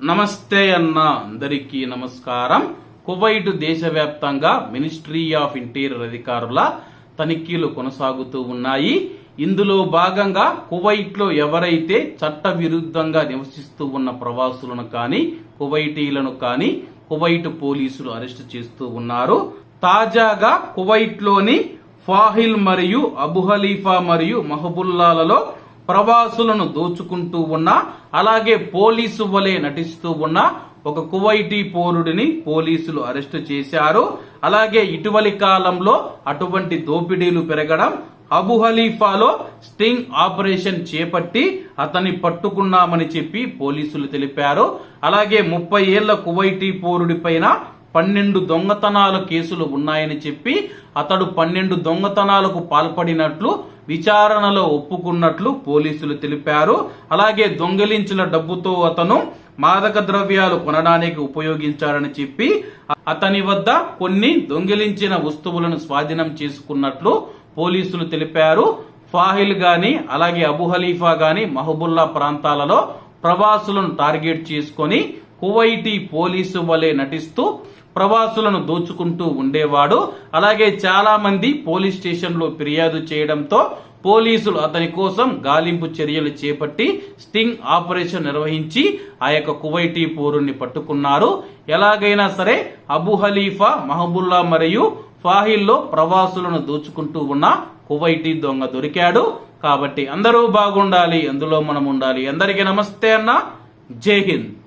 నమస్తే అన్న అందరికీ నమస్కారం. కువైట్ దేశవ్యాప్తంగా మినిస్ట్రీ ఆఫ్ ఇంటీరియర్ అధికారుల తనిఖీలు కొనసాగుతూ ఉన్నాయి. ఇందులో భాగంగా కువైట్లో ఎవరైతే చట్ట విరుద్ధంగా నివసిస్తూ ఉన్న ప్రవాసులను కానీ కువైటీలను కానీ కువైట్ పోలీసులు అరెస్ట్ చేస్తూ ఉన్నారు. తాజాగా కువైట్లోని ఫాహిల్ మరియు అబు హలీఫా మరియు మహబుల్లాలలో ప్రవాసులను దోచుకుంటూ ఉన్న అలాగే పోలీసు వలె నటిస్తూ ఉన్న ఒక కువైటీ పౌరుడిని పోలీసులు అరెస్టు చేశారు. అలాగే ఇటీవలి కాలంలో అటువంటి దోపిడీలు పెరగడం అబు హలీఫాలో స్టింగ్ ఆపరేషన్ చేపట్టి అతన్ని పట్టుకున్నామని చెప్పి పోలీసులు తెలిపారు. అలాగే ముప్పై ఏళ్ళ కువైటీ పౌరుడి పైన పన్నెండు దొంగతనాల కేసులు ఉన్నాయని చెప్పి అతడు పన్నెండు దొంగతనాలకు పాల్పడినట్లు విచారణలో ఒప్పుకున్నట్లు పోలీసులు తెలిపారు. అలాగే దొంగిలించిన డబ్బుతో అతను మాదక ద్రవ్యాలు కొనడానికి ఉపయోగించారని చెప్పి అతని వద్ద కొన్ని దొంగిలించిన వస్తువులను స్వాధీనం చేసుకున్నట్లు పోలీసులు తెలిపారు. ఫాహిల్ గాని అలాగే అబు హలీఫా గాని మహబుల్లా ప్రాంతాలలో ప్రవాసులను టార్గెట్ చేసుకొని కువైటీ పోలీసు వలె నటిస్తూ ప్రవాసులను దోచుకుంటూ ఉండేవాడు. అలాగే చాలా మంది పోలీస్ స్టేషన్లో ఫిర్యాదు చేయడంతో పోలీసులు అతని కోసం గాలింపు చర్యలు చేపట్టి స్టింగ్ ఆపరేషన్ నిర్వహించి ఆ యొక్క కువైటీ పౌరుణ్ణి పట్టుకున్నారు. ఎలాగైనా సరే అబు హలీఫా మహబుల్లా మరియు ఫాహిల్లో ప్రవాసులను దోచుకుంటూ ఉన్న కువైటీ దొంగ దొరికాడు. కాబట్టి అందరూ బాగుండాలి అందులో మనం ఉండాలి. అందరికీ నమస్తే అన్న. జై హింద్.